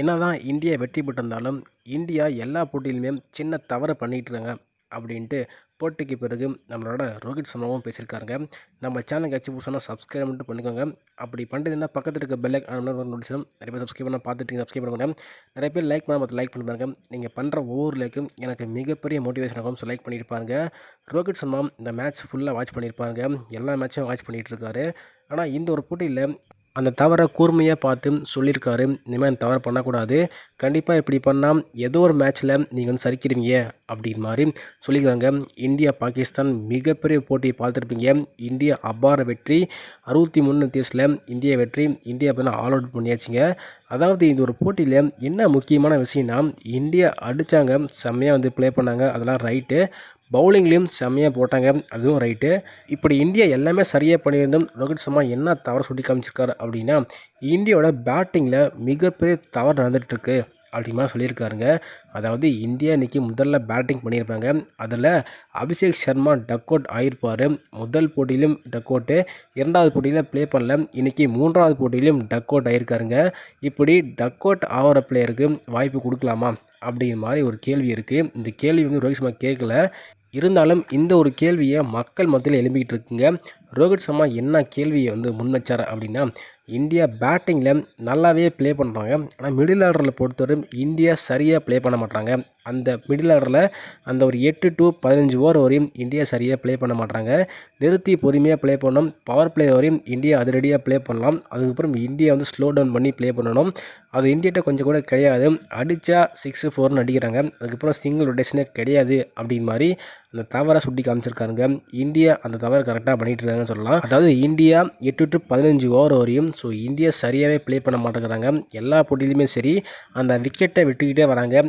என்னதான் இந்தியா வெற்றி பெற்றிருந்தாலும் இந்தியா எல்லா போட்டியிலுமே சின்ன தவறு பண்ணிகிட்டு இருக்காங்க அப்படின்ட்டு போட்டிக்கு பிறகு நம்மளோட ரோஹித் சர்மாவும் பேசியிருக்காருங்க. நம்ம சேனல் கட்சி புதுசாக சப்ஸ்கிரைப் மட்டும் பண்ணிக்கோங்க. அப்படி பண்ணுறதுன்னா பக்கத்தில் இருக்க பெல் நோட்டிஃபிகேஷன் நிறைய பேர் சப்ஸ்கிரைப் பண்ண பார்த்துட்டு சப்ஸ்கிரைப் பண்ணுங்க. நிறைய பேர் லைக் பண்ண பார்த்து லைக் பண்ணுவாங்க நீங்கள் பண்ணுற ஒவ்வொரு லைக்கும் எனக்கு மிகப்பெரிய மோட்டிவேஷன் ஆகும் ஸோ லைக் பண்ணியிருப்பாங்க ரோஹித் சர்மா இந்த மேட்ச் ஃபுல்லாக வாட்ச் பண்ணியிருப்பாங்க எல்லா மேட்சும் வாட்ச் பண்ணிகிட்டு இருக்காரு. ஆனால் இந்த ஒரு போட்டியில் அந்த தவறை கூர்மையாக பார்த்து சொல்லியிருக்காரு. இனிமேல் அந்த தவறை பண்ணக்கூடாது. கண்டிப்பாக இப்படி பண்ணால் ஏதோ ஒரு மேட்ச்சில் நீங்கள் வந்து சரிக்கிறீங்க அப்படின் மாதிரி சொல்லிக்கிறாங்க இந்தியா பாகிஸ்தான் மிகப்பெரிய போட்டியை பார்த்துருப்பீங்க. இந்தியா அபார வெற்றி. அறுபத்தி மூணு தேசில் இந்தியா வெற்றி. இந்தியா பார்த்தா ஆல் அவுட் பண்ணியாச்சுங்க. அதாவது இந்த ஒரு போட்டியில் என்ன முக்கியமான விஷயம்னா இந்தியா அடித்தாங்க செம்மையாக வந்து ப்ளே பண்ணாங்க. அதெல்லாம் ரைட்டு பவுலிங்லேயும் செம்மையாக போட்டாங்க. அதுவும் ரைட்டு இப்படி இந்தியா எல்லாமே சரியாக பண்ணியிருந்தோம் ரோஹித் சர்மா என்ன தவறு சுட்டி காமிச்சிருக்காரு அப்படின்னா இந்தியாவோட பேட்டிங்கில் மிகப்பெரிய தவறு நடந்துகிட்ருக்கு அப்படிமா சொல்லியிருக்காருங்க. அதாவது இந்தியா இன்றைக்கி முதல்ல பேட்டிங் பண்ணியிருப்பாங்க. அதில் அபிஷேக் சர்மா டக் அவுட் ஆகிருப்பார் முதல் போட்டியிலும் டக் அவுட்டு இரண்டாவது போட்டியில் ப்ளே பண்ணல. இன்றைக்கி மூன்றாவது போட்டியிலும் டக் அவுட் ஆகியிருக்காருங்க இப்படி டக் அவுட் ஆகிற பிளேயருக்கு வாய்ப்பு கொடுக்கலாமா? அப்படிங்கிற மாதிரி ஒரு கேள்வி இருக்குது இந்த கேள்வி வந்து ரோஹித் சர்மா கேட்கல. இருந்தாலும் இந்த ஒரு கேள்வியை மக்கள் மத்தியில் எழுப்பிக்கிட்டு இருக்குங்க. ரோஹித் சர்மா என்ன கேள்வியை வந்து முன்வச்சார் அப்படின்னா இந்தியா பேட்டிங்கில் நல்லாவே ப்ளே பண்ணுறாங்க ஆனால் மிடில் ஆர்டரில் பொறுத்தவரை இந்தியா சரியாக ப்ளே பண்ண மாட்டாங்க. அந்த மிடில் ஆர்டரில் அந்த ஒரு எட்டு டு பதினஞ்சு ஓவர் வரையும் இந்தியா சரியாக ப்ளே பண்ண மாட்டாங்க. நிறுத்தி பொறுமையாக ப்ளே பண்ணணும். பவர் பிளே வரையும் இந்தியா அதிரடியாக ப்ளே பண்ணலாம். அதுக்கப்புறம் இந்தியா வந்து ஸ்லோ டவுன் பண்ணி ப்ளே பண்ணணும். அது இந்தியாட்ட கொஞ்சம் கூட கிடையாது. அடித்தா சிக்ஸு ஃபோர்னு அடிக்கிறாங்க. அதுக்கப்புறம் சிங்கிள் ரொட்டேஷனே கிடையாது அப்படின்னு மாதிரி அந்த தவறை சுட்டி காமிச்சிருக்காருங்க. இந்தியா அந்த தவறை கரெக்டாக பண்ணிகிட்டு இருக்காங்கன்னு சொல்லலாம். அதாவது இந்தியா எட்டு டு பதினஞ்சு ஓவர் வரையும் ஸோ இந்தியா சரியாகவே ப்ளே பண்ண மாட்டேங்கிறாங்க. எல்லா போட்டியிலுமே சரி அந்த விக்கெட்டை விட்டுக்கிட்டே வராங்க.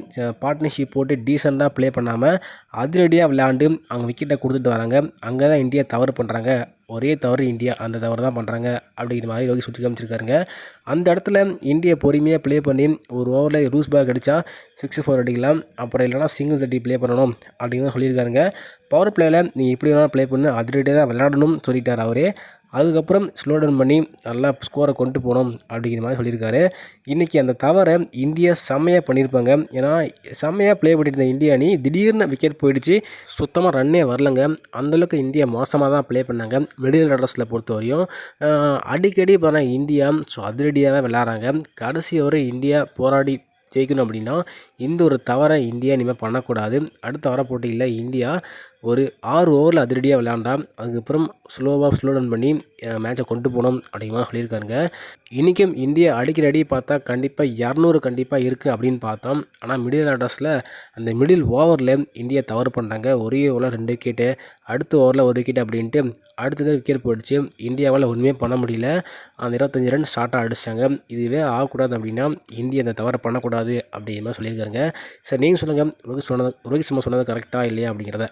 பார்ட்னர்ஷிப் போட்டு டீசெண்டாக ப்ளே பண்ணாமல் அதிரடியாக விளையாண்டு அவங்க விக்கெட்டை கொடுத்துட்டு வராங்க. அங்கே தான் இந்தியா தவறு பண்ணுறாங்க ஒரே தவறு இந்தியா அந்த தவறு தான் பண்ணுறாங்க அப்படிங்கிற மாதிரி யோகி சுட்டி காமிச்சிருக்காருங்க. அந்த இடத்துல இந்தியா பொறுமையாக ப்ளே பண்ணி ஒரு ஓவரில் ரூஸ் பேக் அடித்தா சிக்ஸ் ஃபோர் அடிக்கலாம். அப்புறம் இல்லைனா சிங்கிள் தட்டி ப்ளே பண்ணணும் அப்படின்னு சொல்லியிருக்காருங்க. பவர் பிளேயில் நீங்கள் எப்படி வேணாலும் ப்ளே பண்ணு அதிரடியாக தான் விளையாடணும்னு சொல்லிட்டார் அவரே. அதுக்கப்புறம் ஸ்லோ டவுன் பண்ணி நல்லா ஸ்கோரை கொண்டு போகணும் அப்படிங்கிற மாதிரி சொல்லியிருக்காரு. இன்றைக்கி அந்த தவறை இந்தியா செம்மையாக பண்ணியிருப்பாங்க. ஏன்னா செம்மையாக ப்ளே பண்ணியிருந்த இந்தியா அணி திடீர்னு விக்கெட் போயிடுச்சு. சுத்தமாக ரன்னே வரலங்க. அந்தளவுக்கு இந்தியா மோசமாக தான் ப்ளே பண்ணாங்க. மிடில் ஆர்டர்ஸில் பொறுத்த வரையும் அடிக்கடி பார்த்தா இந்தியா ஸோ அதிரடியாக விளாட்றாங்க கடைசி வரை இந்தியா போராடி ஜெயிக்கணும் அப்படின்னா இந்த ஒரு தவறை இந்தியா இனிமேல் பண்ணக்கூடாது. அடுத்த வர போட்டியில் இந்தியா ஒரு ஆறு ஓவரில் அதிரடியாக விளையாண்டா அதுக்கப்புறம் ஸ்லோவாக ஸ்லோ டவுன் பண்ணி மேட்சை கொண்டு போனோம் அப்படிங்கிற சொல்லியிருக்காருங்க. இன்றைக்கும் இந்தியா அடிக்கிற அடி பார்த்தா கண்டிப்பாக இரநூறு கண்டிப்பாக இருக்குது அப்படின்னு பார்த்தோம். ஆனால் மிடில் ஆர்டர்ஸில் அந்த மிடில் ஓவரில் இந்தியா தவறு பண்ணுறாங்க ஒரே ஓவரில் ரெண்டு விக்கெட்டு அடுத்த ஓவரில் ஒரு விக்கெட் அப்படின்ட்டு அடுத்தது விக்கெட் போயிடுச்சு. இந்தியாவால் ஒன்றுமே பண்ண முடியல. அந்த இருபத்தஞ்சி ரன் ஷார்ட்டாக அடிச்சாங்க. இதுவே ஆகக்கூடாது அப்படின்னா இந்தியா அந்த தவறை பண்ணக்கூடாது அப்படிங்கிற மாதிரி சொல்லியிருக்காருங்க. சார் நீங்கள் சொல்லுங்கள் ரோஹித் சொன்னது ரோஹித் சர்மா சொன்னது கரெக்டாக இல்லையா அப்படிங்கிறத.